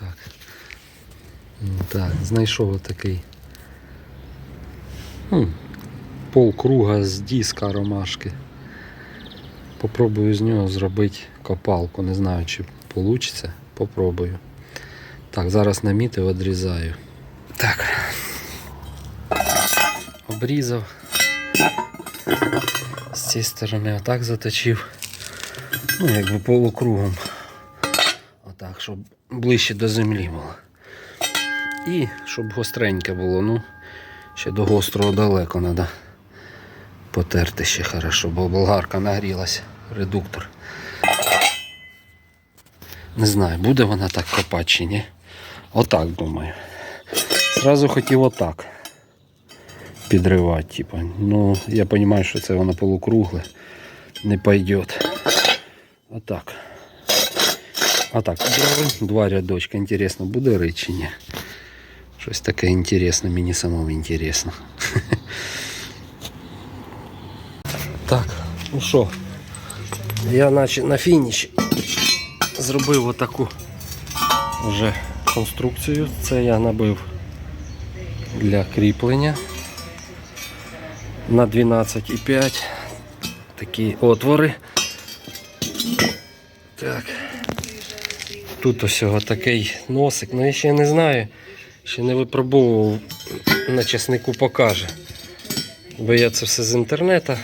Так. Ну, Так, знайшов отакий. Хм, полкруга з диска ромашки. Попробую з нього зробити копалку. Не знаю, чи вийде. Попробую. Так, зараз намітив, відрізаю. Так. Обрізав. З цієї сторони отак заточив. Ну, якби полукругом. Щоб ближче до землі було. І щоб гостреньке було. Ну, ще до гострого далеко треба потерти ще хорошо, бо болгарка нагрілася. Редуктор. Не знаю, буде вона так копати чи ні. Отак думаю. Зразу хотів отак підривати. Типу. Ну, я розумію, що це воно полукругле. Не пойдет. Отак. Отак. Підрали. Два рядочка. Інтересно, буде рить чи ні? Щось таке інтересне, мені самому інтересно. Так, ну що, я наче на фініші зробив отаку вже конструкцію. Це я набив для кріплення на 12,5 такі отвори. Так. Тут ось такий носик, ну я ще не знаю, ще не випробовував, на чеснику покаже. Бо я це все з інтернету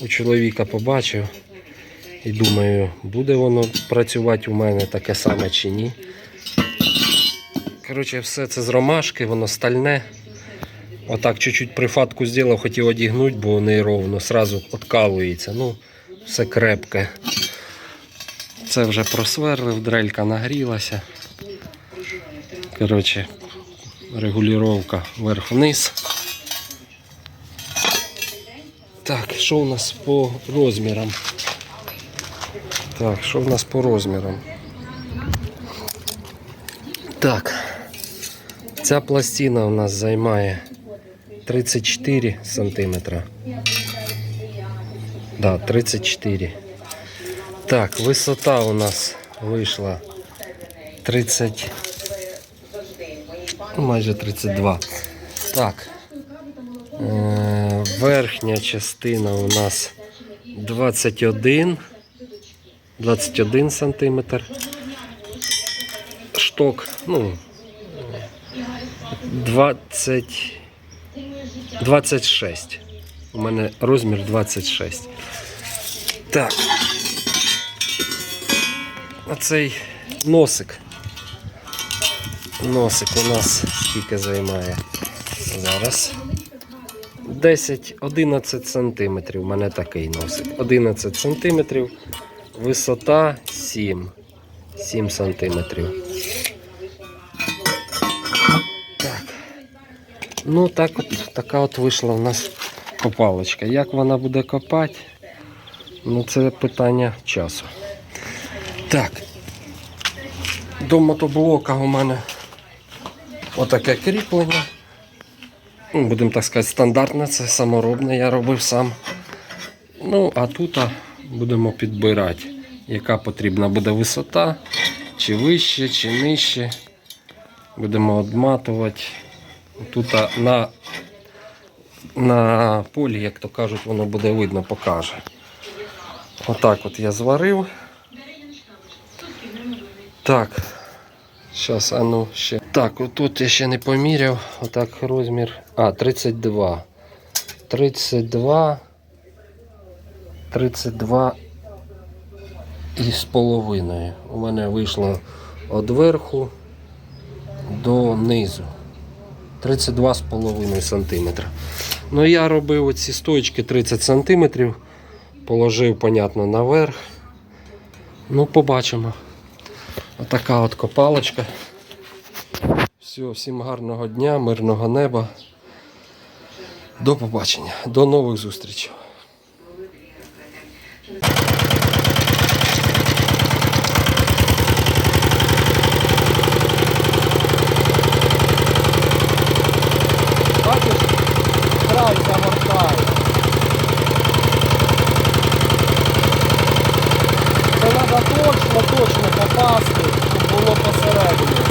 у чоловіка побачив. І думаю, буде воно працювати у мене таке саме чи ні. Коротше, все це з ромашки, воно стальне. Отак чуть-чуть прифатку зробив, хотів одігнути, бо не ровно, сразу откалується. Ну, все крепке. Це вже просверлив, дрелька нагрілася. Коротше, регулювання вверх-вниз. Так, що у нас по розмірам? Так, що в нас по розмірам? Так. Ця пластина у нас займає 34 сантиметра. Да, 34. Так, висота у нас вийшла 30. ну, Майже 32. Так. Е, верхня частина у нас 21. 21 сантиметр. Шток, ну, 20, 26. У мене розмір 26. Так. Оцей носик. Носик у нас скільки займає зараз. 10-11 сантиметрів. У мене такий носик. 11 сантиметрів. Висота 7. 7 сантиметрів. Так. Ну, так от, така от вийшла у нас копалочка. Як вона буде копати? Ну, це питання часу. Так. До мотоблока у мене отаке кріплення. Будемо так сказати, стандартне, це саморобне, я робив сам. Ну, а тут будемо підбирати, яка потрібна буде висота, чи вище, чи нижче. Будемо обматувати. Тут на, на полі, як то кажуть, воно буде видно, покаже. Отак от я зварив. Так. Зараз, а ну ще. Так, отут я ще не поміряв. Отак розмір. А, 32. 32. 32 і з половиною. У мене вийшло від верху до низу. 32 з половиною сантиметра. Ну я робив оці стоечки 30 сантиметрів. Положив, понятно, наверх. Ну, побачимо. Отака от копалочка. Все, всім гарного дня, мирного неба. До побачення, до нових зустрічей. Бачиш, край загортає. Це треба точно, точно попасти, щоб було посередині.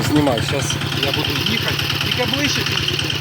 Знімай, зараз я буду їхати. Тільки ближче підійди.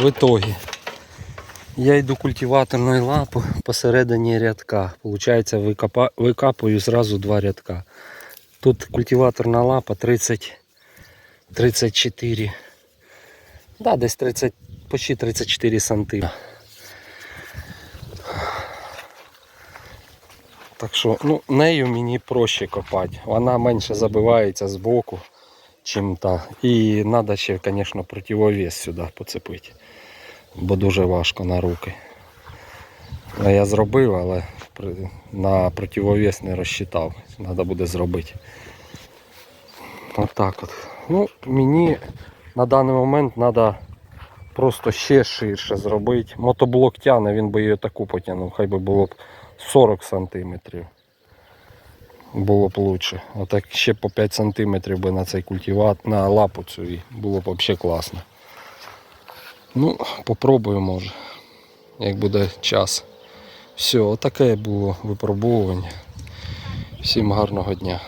В итоге я йду культиваторною лапу посередині рядка. Получається, викапую зразу два рядка. Тут культиваторна лапа 30, 34. Да, десь 30, почти 34 сантиметри. Так що, ну, нею мені проще копати. Вона менше забивається з боку, чим та. І треба ще, звісно, противовес сюди поцепити. Бо дуже важко на руки. Я зробив, але на противовес не розчитав. Треба буде зробити. Отак от. Ну, мені на даний момент треба просто ще ширше зробити. Мотоблок тяне, він би її таку потягнув, хай би було б 40 сантиметрів. Було б лучше. Отак ще по 5 сантиметрів би на цей культиват, на лапу цю і було б взагалі класно. Ну, попробую може, як буде час. Все, отаке було випробовування. Всім гарного дня.